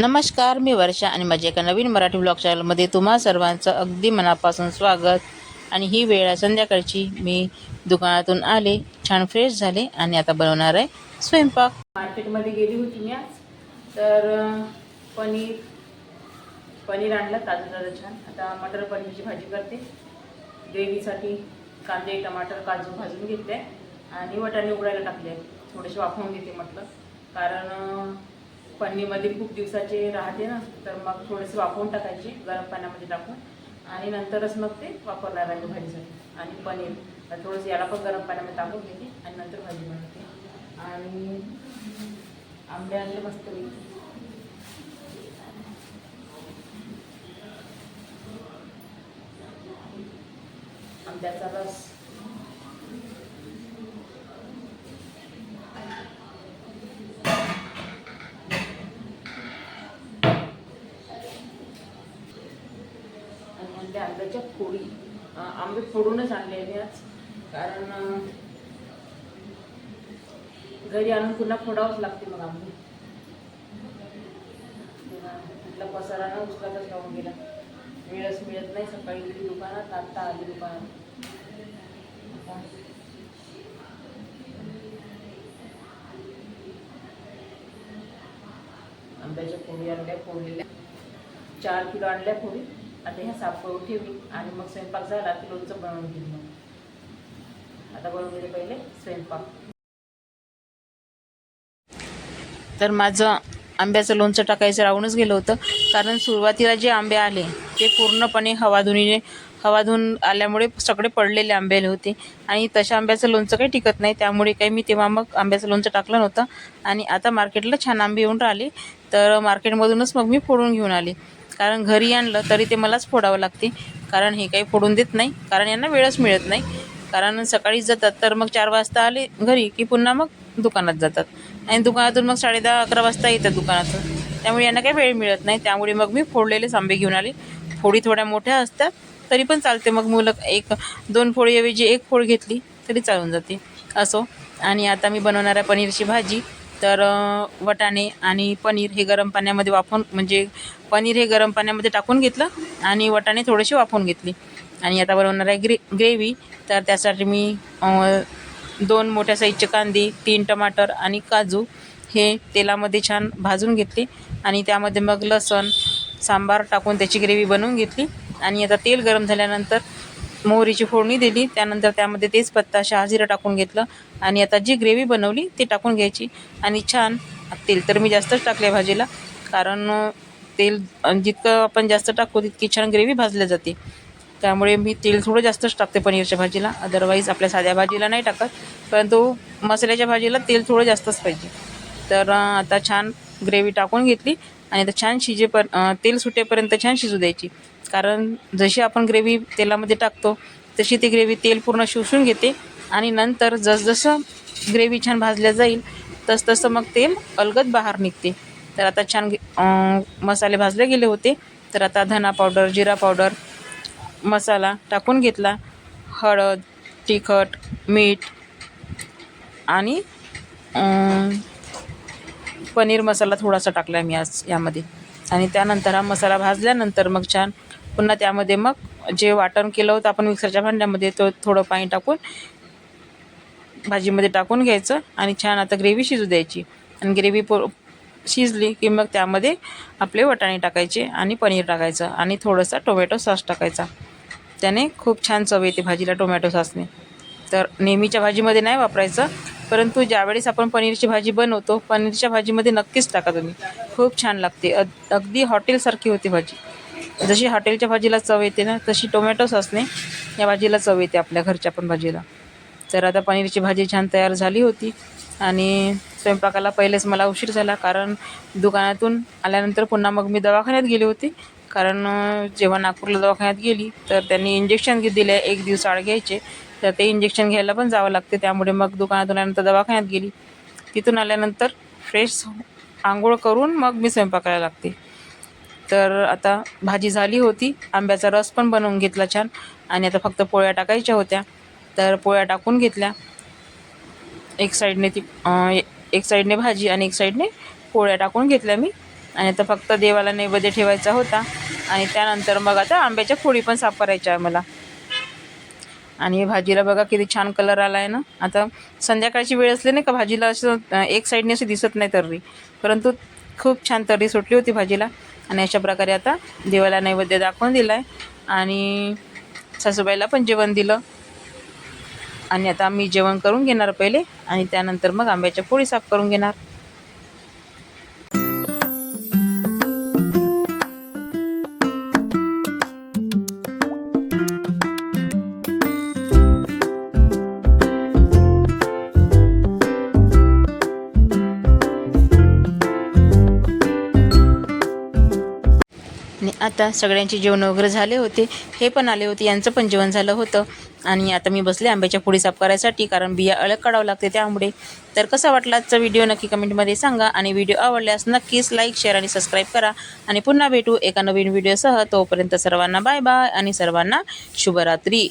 नमस्कार मी वर्षा आणि माझ्या एका नवीन मराठी ब्लॉग चॅनलमध्ये तुम्हा सर्वांचं अगदी मनापासून स्वागत. आणि ही वेळ आहे संध्याकाळची. मी दुकानातून आले छान फ्रेश झाले आणि आता बनवणार आहे स्वयंपाक. मार्केटमध्ये गेली होती मी आज. तर पनीर पनीर आणलं ताजं ताजं छान. आता मटर पनीरची भाजी करते. ग्रेव्हीसाठी कांदे टमाटर काजू भाजून घेतले. आणि वटाणे उकडायला टाकले. थोडेसे वाफवून घेते म्हटलं. कारण पन्नीमध्ये खूप दिवसाचे राहते ना तर मग थोडेसे वाफवून टाकायचे गरम पाण्यामध्ये टाकून. आणि नंतरच मग ते वापरणार आहे भाजीसाठी. आणि पनीर. थोडंसं याला पण गरम पाण्यामध्ये टाकून घेते आणि नंतर भाजी बनवते. आणि आंबे आणले मस्त आंब्याचा रस. आणि आंब्याच्या फोडी आंबे फोडूनच आणले मी आज कारण घरी आणून पुन्हा फोडावंच लागते मग आंबे. तिथला पसारा ना उचलातच राहून गेला. वेळच मिळत नाही सकाळी गेली दुकानात आत्ता आली दुकानात. आंब्याच्या फोडी आणल्या फोडलेल्या. चार किलो आणल्या फोडी आता ह्या साफ करून ठेवली आणि मग स्वयंपाक झाला की लोणचं बनवून घेईल मग. आता बनवून घेते पहिले स्वयंपाक. तर माझं आंब्याचं लोणचं टाकायचं राहूनच गेलं होतं. कारण सुरुवातीला जे आंबे आले ते पूर्णपणे हवाधुनीने हवाधून आल्यामुळे सगळे पडलेले आंबे आले होते. आणि तशा आंब्याचं लोणचं काही टिकत नाही. त्यामुळे काही मी तेव्हा मग आंब्याचं लोणचं टाकलं नव्हतं. आणि आता मार्केटला छान आंबे येऊन राहिले. तर मार्केटमधूनच मग मी फोडून घेऊन आले. कारण घरी आणलं तरी ते मलाच फोडावं लागते. कारण हे काही फोडून देत नाही. कारण यांना वेळच मिळत नाही. कारण सकाळीच जातात तर मग चार वाजता आले घरी की पुन्हा मग दुकानात जातात. आणि दुकानातून मग साडे दहा अकरा वाजता येतात दुकानातून. त्यामुळे यांना काही वेळ मिळत नाही. त्यामुळे मग मी फोडलेले आंबे घेऊन आले. फोडी थोड्या मोठ्या असतात तरी पण चालते. मग मुलं एक दोन फोडीऐवजी एक फोड घेतली तरी चालून जाते. असो. आणि आता मी बनवणार आहे पनीरची भाजी तर वटाणे आणि पनीर हे गरम पाण्यामध्ये वाफवून म्हणजे पनीर हे गरम पाण्यामध्ये टाकून घेतलं आणि वटाणे थोडेसे वाफवून घेतले. आणि आता बनवणार आहे ग्रे ग्रेव्ही. तर त्यासाठी मी दोन मोठ्या साईजचे कांदे तीन टमाटर आणि काजू हे तेलामध्ये छान भाजून घेतले. आणि त्यामध्ये मग लसण सांबार टाकून त्याची ग्रेव्ही बनवून घेतली. आणि आता तेल गरम झाल्यानंतर मोहरीची फोडणी दिली. त्यानंतर त्यामध्ये तेजपत्ता शहाजिरं टाकून घेतलं. आणि आता जी ग्रेव्ही बनवली ती टाकून घ्यायची. आणि छान तेल. तर मी जास्तच टाकले भाजीला. कारण तेल जितकं आपण जास्त टाकू तितकी छान ग्रेव्ही भाजल्या जाते. त्यामुळे मी तेल थोडं जास्तच टाकते पनीरच्या भाजीला. अदरवाईज आपल्या साध्या भाजीला नाही टाकत. परंतु मसाल्याच्या भाजीला तेल थोडं जास्तच पाहिजे. तर आता छान ग्रेव्ही टाकून घेतली. आणि आता छान शिजेपर तेल सुटेपर्यंत छान शिजू द्यायची. कारण जशी आपण ग्रेव्ही तेलामध्ये टाकतो तशी ती ग्रेव्ही तेल पूर्ण शोषून घेते आणि नंतर जसजसं ग्रेव्ही छान भाजल्या जाईल तसतसं मग तेल अलगद बाहेर निघते. तर आता छान मसाले भाजले गेले होते. तर आता धना पावडर जिरा पावडर मसाला टाकून घेतला. हळद तिखट मीठ आणि पनीर मसाला थोडासा टाकला मी आज यामध्ये. आणि त्यानंतर हा मसाला भाजल्यानंतर मग छान पुन्हा त्यामध्ये मग जे वाटण केलं होतं आपण मिक्सरच्या भांड्यामध्ये तो थोडं पाणी टाकून भाजीमध्ये टाकून घ्यायचं आणि छान आता ग्रेव्ही शिजू द्यायची. आणि ग्रेव्ही पो शिजली की मग त्यामध्ये आपले वटाणे टाकायचे आणि पनीर टाकायचं आणि थोडंसं टोमॅटो सॉस टाकायचा. त्याने खूप छान चव येते भाजीला टोमॅटो सॉसने. तर नेहमीच्या भाजीमध्ये नाही वापरायचं परंतु ज्यावेळेस आपण पनीरची भाजी बनवतो पनीरच्या भाजीमध्ये नक्कीच टाका तुम्ही. खूप छान लागते. अग अगदी हॉटेलसारखी होती भाजी. जशी हॉटेलच्या भाजीला चव येते ना तशी टोमॅटो सॉसने या भाजीला चव येते आपल्या घरच्या पण भाजीला. तर आता पनीरची भाजी छान तयार झाली होती आणि स्वयंपाकाला पहिलेच मला उशीर झाला कारण दुकानातून आल्यानंतर पुन्हा मग मी दवाखान्यात गेले होते. कारण जेव्हा नागपूरला दवाखान्यात गेली तर त्यांनी इंजेक्शन दिले एक दिवस आड घ्यायचे. तर ते इंजेक्शन घ्यायला पण जावं लागते त्यामुळे मग दुकानातून आल्यानंतर दवाखान्यात गेली. तिथून आल्यानंतर फ्रेश आंघोळ करून मग मी स्वयंपाकाला लागते. तर आता भाजी झाली होती. आंब्याचा रस पण बनवून घेतला छान. आणि आता फक्त पोळ्या टाकायच्या होत्या. तर पोळ्या टाकून घेतल्या. एक साईडने ती एक साईडने भाजी आणि एक साईडने पोळ्या टाकून घेतल्या मी. आणि आता फक्त देवाला नैवेद्य ठेवायचा होता. आणि त्यानंतर मग आता आंब्याच्या फोडी पण साफ करायच्या आहे मला आणि भाजीला बघा किती छान कलर आला आहे ना. आता संध्याकाळची वेळ असली नाही का भाजीला असं एक साईडने अशी दिसत नाही तर्री. परंतु खूप छान तर्री सुटली होती भाजीला. आणि अशा प्रकारे आता देवाला नैवेद्य दाखवून दिला आहे आणि सासूबाईला पण जेवण दिलं. आणि आता मी जेवण करून घेणार पहिले आणि त्यानंतर मग आंब्याच्या पोळी साफ करून घेणार. आता सगळ्यांचे जेवण वगैरे झाले होते. हे पण आले होते यांचं पण जेवण झालं होतं. आणि आता मी बसले आंब्याच्या पुढे साफ करायसाठी कारण बिया अलग काढावं लागते त्यामुळे. तर कसा वाटला आजचा व्हिडिओ नक्की कमेंटमध्ये सांगा. आणि व्हिडिओ आवडल्यास नक्कीच लाईक शेअर आणि सबस्क्राईब करा. आणि पुन्हा भेटू एका नवीन व्हिडिओसह तोपर्यंत सर्वांना बाय बाय आणि सर्वांना शुभरात्री.